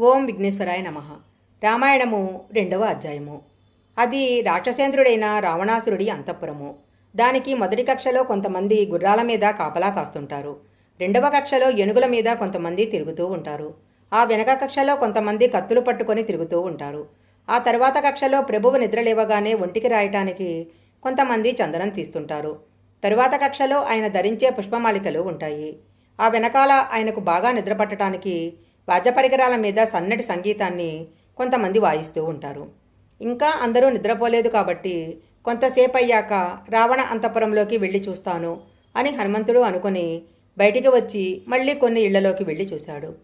ఓం విఘ్నేశ్వరాయ నమ. రామాయణము రెండవ అధ్యాయము. అది రాక్షసేంద్రుడైన రావణాసురుడి అంతఃపురము. దానికి మొదటి కక్షలో కొంతమంది గుర్రాల మీద కాపలా కాస్తుంటారు. రెండవ కక్షలో ఏనుగుల మీద కొంతమంది తిరుగుతూ ఉంటారు. ఆ వెనక కక్షలో కొంతమంది కత్తులు పట్టుకొని తిరుగుతూ ఉంటారు. ఆ తర్వాత కక్షలో ప్రభువు నిద్రలేవగానే ఒంటికి రాయటానికి కొంతమంది చందనం తీస్తుంటారు. తరువాత కక్షలో ఆయన ధరించే పుష్పమాలికలు ఉంటాయి. ఆ వెనకాల ఆయనకు బాగా నిద్రపట్టడానికి వాద్య పరికరాల మీద సన్నటి సంగీతాన్ని కొంతమంది వాయిస్తూ ఉంటారు. ఇంకా అందరూ నిద్రపోలేదు కాబట్టి కొంతసేపు అయ్యాక రావణ అంతఃపురంలోకి వెళ్ళి చూస్తాను అని హనుమంతుడు అనుకుని బయటికి వచ్చి మళ్ళీ కొన్ని ఇళ్ళలోకి వెళ్ళి చూశాడు.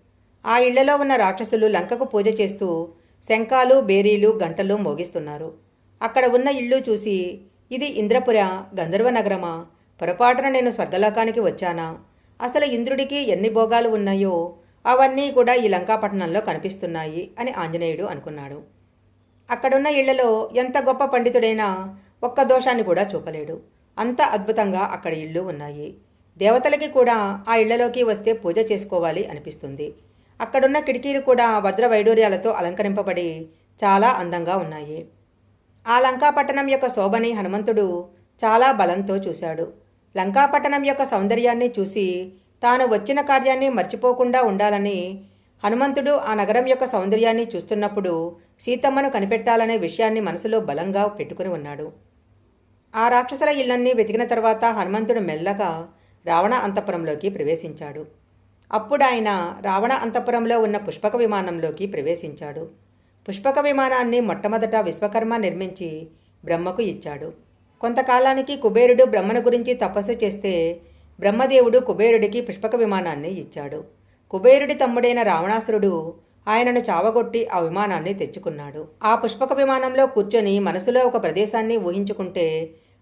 ఆ ఇళ్ళలో ఉన్న రాక్షసులు లంకకు పూజ చేస్తూ శంఖాలు బేరీలు గంటలు మోగిస్తున్నారు. అక్కడ ఉన్న ఇల్లు చూసి ఇది ఇంద్రపుర గంధర్వ నగరమా? పొరపాటున నేను స్వర్గలోకానికి వచ్చానా? అసలు ఇంద్రుడికి ఎన్ని భోగాలు ఉన్నాయో అవన్నీ కూడా ఈ లంకాపట్టణంలో కనిపిస్తున్నాయి అని ఆంజనేయుడు అనుకున్నాడు. అక్కడున్న ఇళ్ళలో ఎంత గొప్ప పండితుడైనా ఒక్క దోషాన్ని కూడా చూపలేడు. అంత అద్భుతంగా అక్కడ ఇళ్ళు ఉన్నాయి. దేవతలకి కూడా ఆ ఇళ్ళలోకి వస్తే పూజ చేసుకోవాలి అనిపిస్తుంది. అక్కడున్న కిటికీలు కూడా వజ్ర వైడూర్యాలతో అలంకరింపబడి చాలా అందంగా ఉన్నాయి. ఆ లంకాపట్టణం యొక్క శోభని హనుమంతుడు చాలా బలంతో చూశాడు. లంకాపట్టణం యొక్క సౌందర్యాన్ని చూసి తాను వచ్చిన కార్యాన్ని మర్చిపోకుండా ఉండాలని హనుమంతుడు ఆ నగరం యొక్క సౌందర్యాన్ని చూస్తున్నప్పుడు సీతమ్మను కనిపెట్టాలనే విషయాన్ని మనసులో బలంగా పెట్టుకుని ఉన్నాడు. ఆ రాక్షసుల ఇళ్ళన్నీ వెతికిన తర్వాత హనుమంతుడు మెల్లగా రావణ అంతఃపురంలోకి ప్రవేశించాడు. అప్పుడు ఆయన రావణ అంతఃపురంలో ఉన్న పుష్పక విమానంలోకి ప్రవేశించాడు. పుష్పక విమానాన్ని మొట్టమొదట విశ్వకర్మ నిర్మించి బ్రహ్మకు ఇచ్చాడు. కొంతకాలానికి కుబేరుడు బ్రహ్మను గురించి తపస్సు చేస్తే బ్రహ్మదేవుడు కుబేరుడికి పుష్పక విమానాన్ని ఇచ్చాడు. కుబేరుడి తమ్ముడైన రావణాసురుడు ఆయనను చావగొట్టి ఆ విమానాన్ని తెచ్చుకున్నాడు. ఆ పుష్పక విమానంలో కూర్చొని మనసులో ఒక ప్రదేశాన్ని ఊహించుకుంటే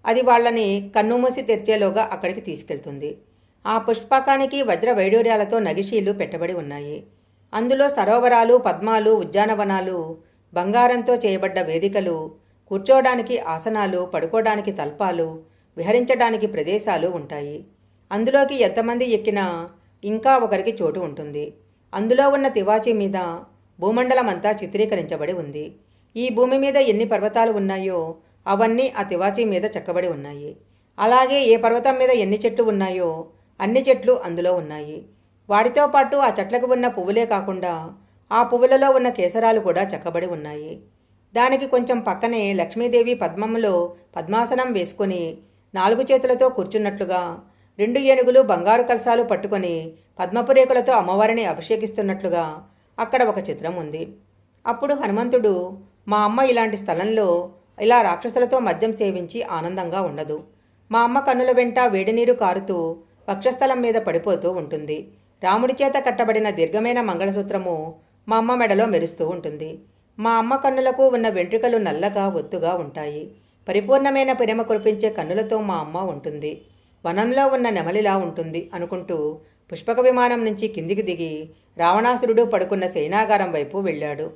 అది వాళ్ళని కన్నుమూసి తెరిచేలోగా అక్కడికి తీసుకెళ్తుంది. ఆ పుష్పకానికి వజ్ర వైడూర్యాలతో నగిషీలు పెట్టబడి ఉన్నాయి. అందులో సరోవరాలు పద్మాలు ఉద్యానవనాలు బంగారంతో చేయబడ్డ వేదికలు కూర్చోవడానికి ఆసనాలు పడుకోవడానికి తల్పాలు విహరించడానికి ప్రదేశాలు ఉంటాయి. అందులోకి ఎంతమంది ఎక్కినా ఇంకా ఒకరికి చోటు ఉంటుంది. అందులో ఉన్న తివాచీ మీద భూమండలం అంతా చిత్రీకరించబడి ఉంది. ఈ భూమి మీద ఎన్ని పర్వతాలు ఉన్నాయో అవన్నీ ఆ తివాచీ మీద చెక్కబడి ఉన్నాయి. అలాగే ఏ పర్వతం మీద ఎన్ని చెట్లు ఉన్నాయో అన్ని చెట్లు అందులో ఉన్నాయి. వాటితో పాటు ఆ చెట్లకు ఉన్న పువ్వులే కాకుండా ఆ పువ్వులలో ఉన్న కేసరాలు కూడా చెక్కబడి ఉన్నాయి. దానికి కొంచెం పక్కనే లక్ష్మీదేవి పద్మంలో పద్మాసనం వేసుకొని నాలుగు చేతులతో కూర్చున్నట్లుగా రెండు ఏనుగులు బంగారు కలసాలు పట్టుకొని పద్మపురేకులతో అమ్మవారిని అభిషేకిస్తున్నట్లుగా అక్కడ ఒక చిత్రం ఉంది. అప్పుడు హనుమంతుడు మా అమ్మ ఇలాంటి స్థలంలో ఇలా రాక్షసులతో మద్యం సేవించి ఆనందంగా ఉండదు. మా అమ్మ కన్నుల వెంట వేడినీరు కారుతూ వక్షస్థలం మీద పడిపోతూ ఉంటుంది. రాముడి చేత కట్టబడిన దీర్ఘమైన మంగళసూత్రము మా అమ్మ మెడలో మెరుస్తూ ఉంటుంది. మా అమ్మ కన్నులకు ఉన్న వెంట్రుకలు నల్లగా ఒత్తుగా ఉంటాయి. పరిపూర్ణమైన ప్రేమ కురిపించే కన్నులతో మా అమ్మ ఉంటుంది. వనంలో ఉన్న నెమలిలా ఉంటుంది అనుకుంటూ పుష్పక విమానం నుంచి కిందికి దిగి రావణాసురుడు పడుకున్న సేనాగారం వైపు వెళ్ళాడు.